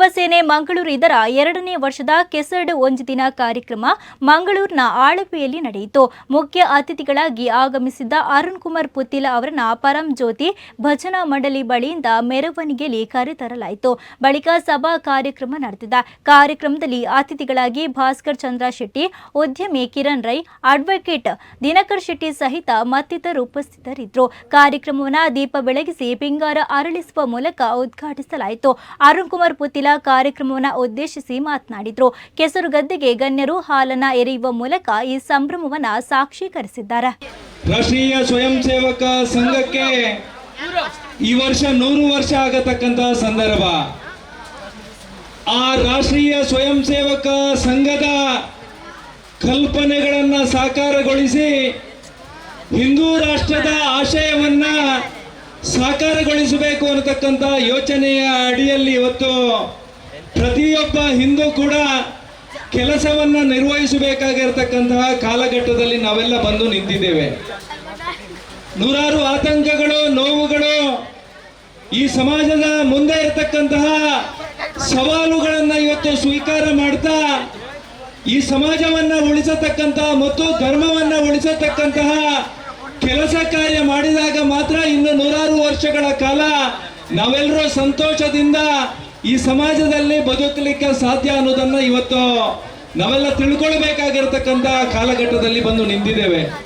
ಶಿವಸೇನೆ ಮಂಗಳೂರು ಇದರ ಎರಡನೇ ವರ್ಷದ ಕೆಸರಡು ಒಂದು ದಿನ ಕಾರ್ಯಕ್ರಮ ಮಂಗಳೂರಿನ ಆಳವೆಯಲ್ಲಿ ನಡೆಯಿತು. ಮುಖ್ಯ ಅತಿಥಿಗಳಾಗಿ ಆಗಮಿಸಿದ್ದ ಅರುಣ್ ಕುಮಾರ್ ಪುತ್ತಿಲ ಅವರನ್ನ ಪರಂ ಜ್ಯೋತಿ ಭಜನಾ ಮಂಡಳಿ ಬಳಿಯಿಂದ ಮೆರವಣಿಗೆಯಲ್ಲಿ ಕರೆತರಲಾಯಿತು. ಬಳಿಕ ಸಭಾ ಕಾರ್ಯಕ್ರಮ ನಡೆದಿದೆ. ಕಾರ್ಯಕ್ರಮದಲ್ಲಿ ಅತಿಥಿಗಳಾಗಿ ಭಾಸ್ಕರ್ ಚಂದ್ರ ಶೆಟ್ಟಿ, ಉದ್ಯಮಿ ಕಿರಣ್ ರೈ, ಅಡ್ವೊಕೇಟ್ ದಿನಕರ್ ಶೆಟ್ಟಿ ಸಹಿತ ಮತ್ತಿತರರು ಉಪಸ್ಥಿತರಿದ್ದರು. ಕಾರ್ಯಕ್ರಮವನ್ನು ದೀಪ ಬೆಳಗಿಸಿ ಬಿಂಗಾರ ಅರಳಿಸುವ ಮೂಲಕ ಉದ್ಘಾಟಿಸಲಾಯಿತು. ಅರುಣ್ ಕುಮಾರ್ ಪುತ್ತಿಲ ಕಾರ್ಯಕ್ರಮವನ್ನು ಉದ್ದೇಶಿಸಿ ಮಾತನಾಡಿದರು. ಕೆಸರು ಗದ್ದೆಗೆ ಗಣ್ಯರು ಹಾಲನ್ನ ಎರೆಯುವ ಮೂಲಕ ಈ ಸಂಭ್ರಮವನ್ನು ಸಾಕ್ಷೀಕರಿಸಿದ್ದಾರೆ. ರಾಷ್ಟ್ರೀಯ ಸ್ವಯಂ ಸೇವಕ ಸಂಘಕ್ಕೆ ಈ ವರ್ಷ ನೂರು ವರ್ಷ ಆಗತಕ್ಕಂತಹ ಸಂದರ್ಭ. ಆ ರಾಷ್ಟ್ರೀಯ ಸ್ವಯಂ ಸೇವಕ ಸಂಘದ ಕಲ್ಪನೆಗಳನ್ನ ಸಾಕಾರಗೊಳಿಸಿ ಹಿಂದೂ ರಾಷ್ಟ್ರದ ಆಶಯವನ್ನ ಸಾಕಾರಗೊಳಿಸಬೇಕು ಅನ್ನತಕ್ಕಂಥ ಯೋಚನೆಯ ಅಡಿಯಲ್ಲಿ ಇವತ್ತು ಪ್ರತಿಯೊಬ್ಬ ಹಿಂದೂ ಕೂಡ ಕೆಲಸವನ್ನ ನಿರ್ವಹಿಸಬೇಕಾಗಿರತಕ್ಕಂತಹ ಕಾಲಘಟ್ಟದಲ್ಲಿ ನಾವೆಲ್ಲ ಬಂದು ನಿಂತಿದ್ದೇವೆ. ನೂರಾರು ಆತಂಕಗಳು, ನೋವುಗಳು ಈ ಸಮಾಜದ ಮುಂದೆ ಇರತಕ್ಕಂತಹ ಸವಾಲುಗಳನ್ನ ಇವತ್ತು ಸ್ವೀಕಾರ ಮಾಡ್ತಾ ಈ ಸಮಾಜವನ್ನ ಉಳಿಸತಕ್ಕಂತಹ ಮತ್ತು ಧರ್ಮವನ್ನ ಉಳಿಸತಕ್ಕಂತಹ ಕೆಲಸ ಕಾರ್ಯ ಮಾಡಿದಾಗ ಮಾತ್ರ ವರ್ಷಗಳ ಕಾಲ ನಾವೆಲ್ಲರೂ ಸಂತೋಷದಿಂದ ಈ ಸಮಾಜದಲ್ಲಿ ಬದುಕಲಿಕ್ಕೆ ಸಾಧ್ಯ ಅನ್ನೋದನ್ನ ಇವತ್ತು ನಾವೆಲ್ಲ ತಿಳ್ಕೊಳ್ಬೇಕಾಗಿರ್ತಕ್ಕಂಥ ಕಾಲಘಟ್ಟದಲ್ಲಿ ಬಂದು ನಿಂತಿದ್ದೇವೆ.